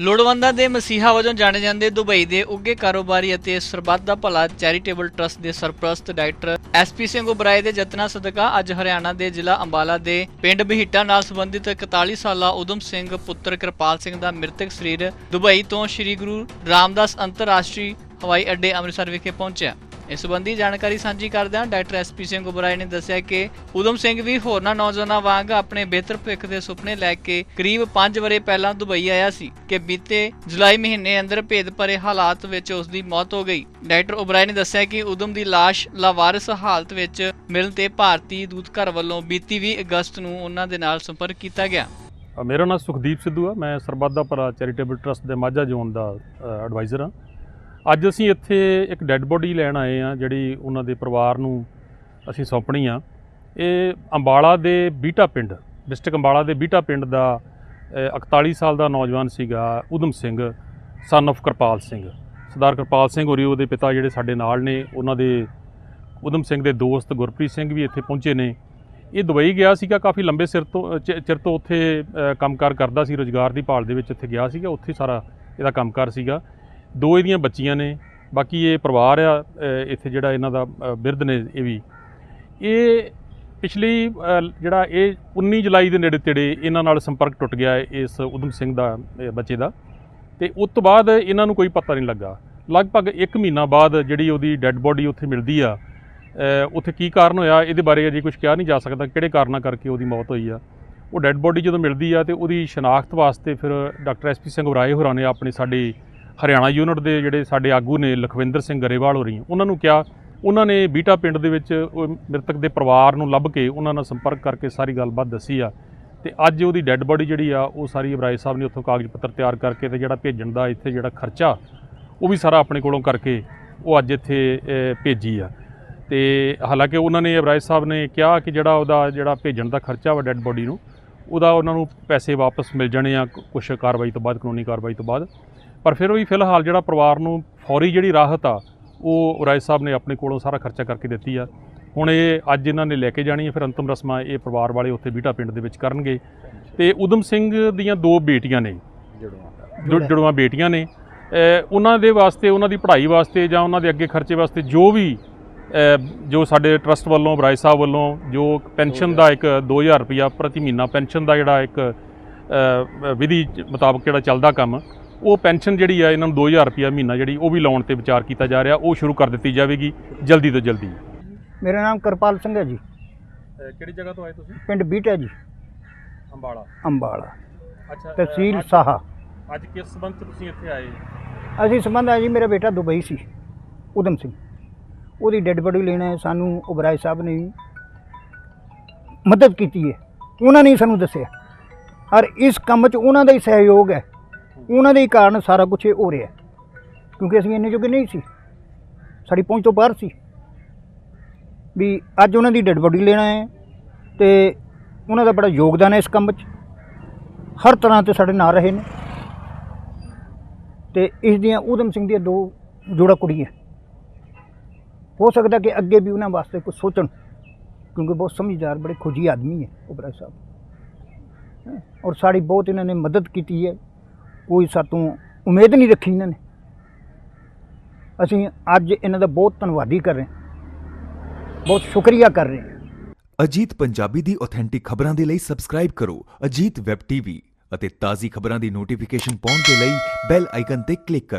ਲੋੜਵੰਦਾਂ ਦੇ ਮਸੀਹਾ ਵਜੋਂ ਜਾਣੇ ਜਾਂਦੇ ਦੁਬਈ ਦੇ ਉੱਗੇ ਕਾਰੋਬਾਰੀ ਅਤੇ ਸਰਬੱਤ ਦਾ ਭਲਾ ਚੈਰੀਟੇਬਲ ਟਰਸਟ ਦੇ ਸਰਪ੍ਰਸਤ ਡਾਇਰੈਕਟਰ ਐਸਪੀ ਸਿੰਘ ਉਬਰਾਏ ਦੇ ਯਤਨਾਂ ਸਦਕਾ ਅੱਜ ਹਰਿਆਣਾ ਦੇ ਜ਼ਿਲ੍ਹਾ ਅੰਬਾਲਾ ਦੇ ਪਿੰਡ ਬਹੀਟਾ ਨਾਲ ਸੰਬੰਧਿਤ 41 ਸਾਲਾ ਉਦਮ ਸਿੰਘ ਪੁੱਤਰ ਕਿਰਪਾਲ ਸਿੰਘ ਦਾ ਮ੍ਰਿਤਕ ਸਰੀਰ ਦੁਬਈ ਤੋਂ ਸ੍ਰੀ ਗੁਰੂ ਰਾਮਦਾਸ ਅੰਤਰਰਾਸ਼ਟਰੀ ਹਵਾਈ ਅੱਡੇ ਅੰਮ੍ਰਿਤਸਰ ਵਿਖੇ ਪਹੁੰਚਿਆ। ਇਸ ਸੰਬੰਧੀ ਜਾਣਕਾਰੀ ਸਾਂਝੀ ਕਰਦਿਆਂ ਡਾਕਟਰ ਐਸਪੀ ਸਿੰਘ ਉਬਰਾਏ ਨੇ ਦੱਸਿਆ ਕਿ ਉਦਮ ਸਿੰਘ ਵੀ ਹੋਰਨਾਂ ਨੌਜਵਾਨਾਂ ਵਾਂਗ ਆਪਣੇ ਬਿਹਤਰ ਭਵਿੱਖ ਦੇ ਸੁਪਨੇ ਲੈ ਕੇ ਕਰੀਬ 5 ਵਰੇ ਪਹਿਲਾਂ ਦੁਬਈ ਆਇਆ ਸੀ ਕਿ ਬੀਤੇ ਜੁਲਾਈ ਮਹੀਨੇ ਅੰਦਰ ਭੇਦ ਭਰੇ ਹਾਲਾਤ ਵਿੱਚ ਉਸ ਦੀ ਮੌਤ ਹੋ ਗਈ। ਡਾਕਟਰ ਉਬਰਾਏ ਨੇ ਦੱਸਿਆ ਕਿ ਉਦਮ ਦੀ ਲਾਸ਼ ਲਾਵਾਰਿਸ ਹਾਲਤ ਵਿੱਚ ਮਿਲਣ ਤੇ ਭਾਰਤੀ ਦੂਤ ਘਰ ਵੱਲੋਂ ਬੀਤੀ 20 ਅਗਸਤ ਨੂੰ ਉਹਨਾਂ ਦੇ ਨਾਲ ਸੰਪਰਕ ਕੀਤਾ ਗਿਆ। ਮੇਰਾ ਨਾਮ ਸੁਖਦੀਪ ਸਿੱਧੂ ਆ। ਮੈਂ ਸਰਬੱਤ ਦਾ ਭਲਾ ਚੈਰੀਟੇਬਲ ਟਰਸਟ ਦੇ ਮਾਝਾ ਜ਼ੋਨ ਦਾ ਐਡਵਾਈਜ਼ਰ ਆ। ਅੱਜ ਅਸੀਂ ਇੱਥੇ ਇੱਕ ਡੈੱਡ ਬੋਡੀ ਲੈਣ ਆਏ ਆ ਜਿਹੜੀ ਉਹਨਾਂ ਦੇ ਪਰਿਵਾਰ ਨੂੰ ਅਸੀਂ ਸੌਂਪਣੀ ਆ। ਇਹ ਅੰਬਾਲਾ ਦੇ ਬੀਟਾ ਪਿੰਡ ਡਿਸਟ੍ਰਿਕਟ ਅੰਬਾਲਾ ਦੇ ਬੀਟਾ ਪਿੰਡ ਦਾ ਅ, 41 ਸਾਲ ਦਾ ਨੌਜਵਾਨ ਸੀਗਾ ਉਦਮ ਸਿੰਘ ਸਨ of ਕਿਰਪਾਲ ਸਿੰਘ। ਸਰਦਾਰ ਕਿਰਪਾਲ ਸਿੰਘ ਹੋਰੀ ਉਹਦੇ ਪਿਤਾ ਜਿਹੜੇ ਸਾਡੇ ਨਾਲ ਨੇ ਉਹਨਾਂ ਦੇ ਉਦਮ ਸਿੰਘ ਦੇ ਦੋਸਤ ਗੁਰਪ੍ਰੀਤ ਸਿੰਘ ਵੀ ਇੱਥੇ ਪਹੁੰਚੇ ਨੇ। ਇਹ ਦੁਬਈ ਗਿਆ ਸੀਗਾ ਕਾਫੀ ਲੰਬੇ ਸਿਰ ਤੋਂ ਚਿ- ਚਿਰ ਤੋਂ ਉੱਥੇ ਅ, ਕੰਮਕਾਰ ਕਰਦਾ ਸੀ ਰੋਜ਼ਗਾਰ ਦੀ ਭਾਲ ਦੇ ਵਿੱਚ ਇੱਥੇ ਗਿਆ ਸੀਗਾ ਉੱਥੇ ਸਾਰਾ ਇਹਦਾ ਕੰਮਕਾਰ ਸੀਗਾ। ਦੋ ਇਹਦੀਆਂ ਬੱਚੀਆਂ ਨੇ, ਬਾਕੀ ਇਹ ਪਰਿਵਾਰ ਆ ਇੱਥੇ ਜਿਹੜਾ ਇਹਨਾਂ ਦਾ ਬਿਰਧ ਨੇ ਇਹ ਵੀ। ਇਹ ਪਿਛਲੀ ਜਿਹੜਾ ਇਹ 19 ਜੁਲਾਈ ਦੇ ਨੇੜੇ ਤੇੜੇ ਇਹਨਾਂ ਨਾਲ ਸੰਪਰਕ ਟੁੱਟ ਗਿਆ ਇਸ ਉਦਮ ਸਿੰਘ ਦਾ ਬੱਚੇ ਦਾ। ਤੇ ਉਸ ਤੋਂ ਬਾਅਦ ਇਹਨਾਂ ਨੂੰ ਕੋਈ ਪਤਾ ਨਹੀਂ ਲੱਗਾ। ਲਗਭਗ 1 ਮਹੀਨਾ ਬਾਅਦ ਜਿਹੜੀ ਉਹਦੀ ਡੈੱਡ ਬੋਡੀ ਉੱਥੇ ਮਿਲਦੀ ਆ ਉੱਥੇ ਕੀ ਕਾਰਨ ਹੋਇਆ, ਇਹਦੇ ਬਾਰੇ ਅਜੇ ਕੁਝ ਕਿਹਾ ਨਹੀਂ ਜਾ ਸਕਦਾ, ਕਿਹੜੇ ਕਾਰਨਾਂ ਕਰਕੇ ਉਹਦੀ ਮੌਤ ਹੋਈ ਆ। ਉਹ ਡੈੱਡ ਬੋਡੀ ਜਦੋਂ ਮਿਲਦੀ ਆ ਤੇ ਉਹਦੀ ਸ਼ਨਾਖਤ ਵਾਸਤੇ ਫਿਰ ਡਾਕਟਰ ਐਸਪੀ ਸਿੰਘ ਉਰਾਏ ਹੋਰਾਂ ਨੇ ਆਪਣੇ ਸਾਡੇ ਹਰਿਆਣਾ ਯੂਨਿਟ ਦੇ ਜਿਹੜੇ ਸਾਡੇ ਆਗੂ ਨੇ ਲਖਵਿੰਦਰ ਸਿੰਘ ਗਰੇਵਾਲ ਹੋ ਰਹੀ ਉਹਨਾਂ ਨੂੰ ਕਿਹਾ, ਉਹਨਾਂ ਨੇ ਬੀਟਾ ਪਿੰਡ ਦੇ ਵਿੱਚ ਉਹ ਮ੍ਰਿਤਕ ਦੇ ਪਰਿਵਾਰ ਨੂੰ ਲੱਭ ਕੇ ਉਹਨਾਂ ਨਾਲ ਸੰਪਰਕ ਕਰਕੇ ਸਾਰੀ ਗੱਲਬਾਤ ਦੱਸੀ ਆ। ਤੇ ਅੱਜ ਉਹਦੀ ਡੈੱਡ ਬੋਡੀ ਜਿਹੜੀ ਆ, ਉਹ ਸਾਰੀ ਇਬਰਾਹਿਮ ਸਾਹਿਬ ਨੇ ਉੱਥੋਂ ਕਾਗਜ਼ ਪੱਤਰ ਤਿਆਰ ਕਰਕੇ ਤੇ ਜਿਹੜਾ ਭੇਜਣ ਦਾ ਇੱਥੇ ਜਿਹੜਾ ਖਰਚਾ, ਉਹ ਵੀ ਸਾਰਾ ਆਪਣੇ ਕੋਲੋਂ ਕਰਕੇ ਉਹ ਅੱਜ ਇੱਥੇ ਭੇਜੀ ਆ। ਤੇ ਹਾਲਾਂਕਿ ਉਹਨਾਂ ਨੇ ਇਬਰਾਹਿਮ ਸਾਹਿਬ ਨੇ ਕਿਹਾ ਕਿ ਜਿਹੜਾ ਉਹਦਾ ਜਿਹੜਾ ਭੇਜਣ ਦਾ ਖਰਚਾ ਵਾ ਡੈੱਡ ਬੋਡੀ ਨੂੰ, ਉਹਦਾ ਉਹਨਾਂ ਨੂੰ ਪੈਸੇ ਵਾਪਸ ਮਿਲ ਜਾਣੇ ਆ ਕੁਝ ਕਾਰਵਾਈ ਤੋਂ ਬਾਅਦ, ਕਾਨੂੰਨੀ ਕਾਰਵਾਈ ਤੋਂ ਬਾਅਦ। ਪਰ ਫਿਰ ਵੀ ਫਿਲਹਾਲ ਜਿਹੜਾ ਪਰਿਵਾਰ ਨੂੰ ਫੌਰੀ ਜਿਹੜੀ ਰਾਹਤ ਆ ਉਹ ਉਰਾਏ ਸਾਹਿਬ ਨੇ ਆਪਣੇ ਕੋਲੋਂ ਸਾਰਾ ਖਰਚਾ ਕਰਕੇ ਦਿੱਤੀ ਆ। ਹੁਣ ਇਹ ਅੱਜ ਇਹਨਾਂ ਨੇ ਲੈ ਕੇ ਜਾਣੀ ਹੈ ਫਿਰ ਅੰਤਮ ਰਸਮਾਂ ਇਹ ਪਰਿਵਾਰ ਵਾਲੇ ਉੱਥੇ ਬੀਟਾ ਪਿੰਡ ਦੇ ਵਿੱਚ ਕਰਨਗੇ। ਤੇ ਉਦਮ ਸਿੰਘ ਦੀਆਂ ਦੋ ਬੇਟੀਆਂ ਨੇ। ਜੁੜ ਜੁੜਵਾਂ। ਬੇਟੀਆਂ ਨੇ। ਉਹਨਾਂ ਦੇ ਵਾਸਤੇ ਉਹਨਾਂ ਦੀ ਪੜ੍ਹਾਈ ਵਾਸਤੇ ਜਾਂ ਉਹਨਾਂ ਦੇ ਅੱਗੇ ਖਰਚੇ ਵਾਸਤੇ ਜੋ ਵੀ ਜੋ ਸਾਡੇ ਟਰਸਟ ਵੱਲੋਂ ਬਰਾਏ ਸਾਹਿਬ ਵੱਲੋਂ ਜੋ ਪੈਨਸ਼ਨ ਦਾ ਇੱਕ 2000 ਰੁਪਿਆ ਪ੍ਰਤੀ ਮਹੀਨਾ ਪੈਨਸ਼ਨ ਦਾ ਜਿਹੜਾ ਇੱਕ ਵਿਧੀ ਮੁਤਾਬਕ ਜਿਹੜਾ ਚੱਲਦਾ ਕੰਮ ਉਹ ਪੈਨਸ਼ਨ ਜਿਹੜੀ ਆ ਇਹਨਾਂ ਨੂੰ 2000 ਰੁਪਿਆ ਮਹੀਨਾ ਜਿਹੜੀ ਉਹ ਵੀ ਲਾਉਣ ਤੇ ਵਿਚਾਰ ਕੀਤਾ ਜਾ ਰਿਹਾ। ਉਹ ਸ਼ੁਰੂ ਕਰ ਦਿੱਤੀ ਜਾਵੇਗੀ ਜਲਦੀ ਤੋਂ ਜਲਦੀ। ਮੇਰਾ ਨਾਮ ਕਿਰਪਾਲ ਸਿੰਘ ਹੈ ਜੀ। ਕਿਹੜੀ ਜਗ੍ਹਾ ਤੋਂ ਆਏ ਤੁਸੀਂ? ਪਿੰਡ ਬੀਟਾ ਜੀ। ਅੰਬਾਲਾ। ਅੰਬਾਲਾ। ਅੱਛਾ ਤਹਿਸੀਲ ਸਾਹਾ। ਅੱਜ ਕਿਸ ਸੰਬੰਧ ਤੁਸੀਂ ਇੱਥੇ ਆਏ? ਅਸੀਂ ਸੰਬੰਧ ਹੈ ਜੀ ਮੇਰਾ ਬੇਟਾ ਦੁਬਈ ਸੀ ਉਦਮ ਸਿੰਘ। ਉਹਦੀ ਡੈੱਡ ਬੋਡੀ ਲੈਣਾ ਸਾਨੂੰ ਉਬਰਾਏ ਸਾਹਿਬ ਨੇ ਮਦਦ ਕੀਤੀ ਹੈ। ਉਹਨਾਂ ਨੇ ਸਾਨੂੰ ਦੱਸਿਆ। ਔਰ ਇਸ ਕੰਮ 'ਚ ਉਹਨਾਂ ਦਾ ਹੀ ਸਹਿਯੋਗ ਹੈ। ਉਹਨਾਂ ਦੇ ਹੀ ਕਾਰਨ ਸਾਰਾ ਕੁਝ ਇਹ ਹੋ ਰਿਹਾ ਕਿਉਂਕਿ ਅਸੀਂ ਇੰਨੇ ਜੋਗੇ ਨਹੀਂ ਸੀ। ਸਾਡੀ ਪਹੁੰਚ ਤੋਂ ਬਾਹਰ ਸੀ। ਵੀ ਅੱਜ ਉਹਨਾਂ ਦੀ ਡੈੱਡ ਬੋਡੀ ਲੈਣਾ ਹੈ ਤੇ ਉਹਨਾਂ ਦਾ ਬੜਾ ਯੋਗਦਾਨ ਹੈ ਇਸ ਕੰਮ 'ਚ। ਹਰ ਤਰ੍ਹਾਂ ਤੇ ਸਾਡੇ ਨਾਲ ਰਹੇ ਨੇ। ਤੇ ਇਸ ਦੀਆਂ ਊਧਮ ਸਿੰਘ ਦੀਆਂ ਦੋ ਜੋੜਾ ਕੁੜੀਆਂ। ਹੋ ਸਕਦਾ ਕਿ ਅੱਗੇ ਵੀ ਉਹਨਾਂ ਵਾਸਤੇ ਕੁਝ ਸੋਚਣ, ਕਿਉਂਕਿ ਬਹੁਤ ਸਮਝਦਾਰ, ਬੜੇ ਖੁਜੀ ਆਦਮੀ ਹੈ ਉਬਰਾ ਸਾਹਿਬ। ਔਰ ਸਾਡੀ ਬਹੁਤ ਇਹਨਾਂ ਨੇ ਮਦਦ ਕੀਤੀ ਹੈ। ਕੋਈ ਸਾਤੋਂ ਉਮੀਦ ਨਹੀਂ ਰੱਖੀ ਇਹਨਾਂ ਨੇ। ਅਸੀਂ ਅੱਜ ਇਹਨਾਂ ਦਾ ਬਹੁਤ ਧੰਨਵਾਦੀ ਕਰ ਰਹੇ ਹਾਂ। ਬਹੁਤ ਸ਼ੁਕਰੀਆ ਕਰ ਰਹੇ ਹਾਂ। ਅਜੀਤ ਪੰਜਾਬੀ ਦੀ ਆਥੈਂਟਿਕ ਖਬਰਾਂ ਦੇ ਲਈ ਸਬਸਕ੍ਰਾਈਬ ਕਰੋ ਅਜੀਤ ਵੈਬ ਟੀਵੀ ਅਤੇ ਤਾਜ਼ੀ ਖਬਰਾਂ ਦੀ ਨੋਟੀਫਿਕੇਸ਼ਨ ਪਾਉਣ ਦੇ ਲਈ ਬੈਲ ਆਈਕਨ ਤੇ ਕਲਿੱਕ ਕਰੋ।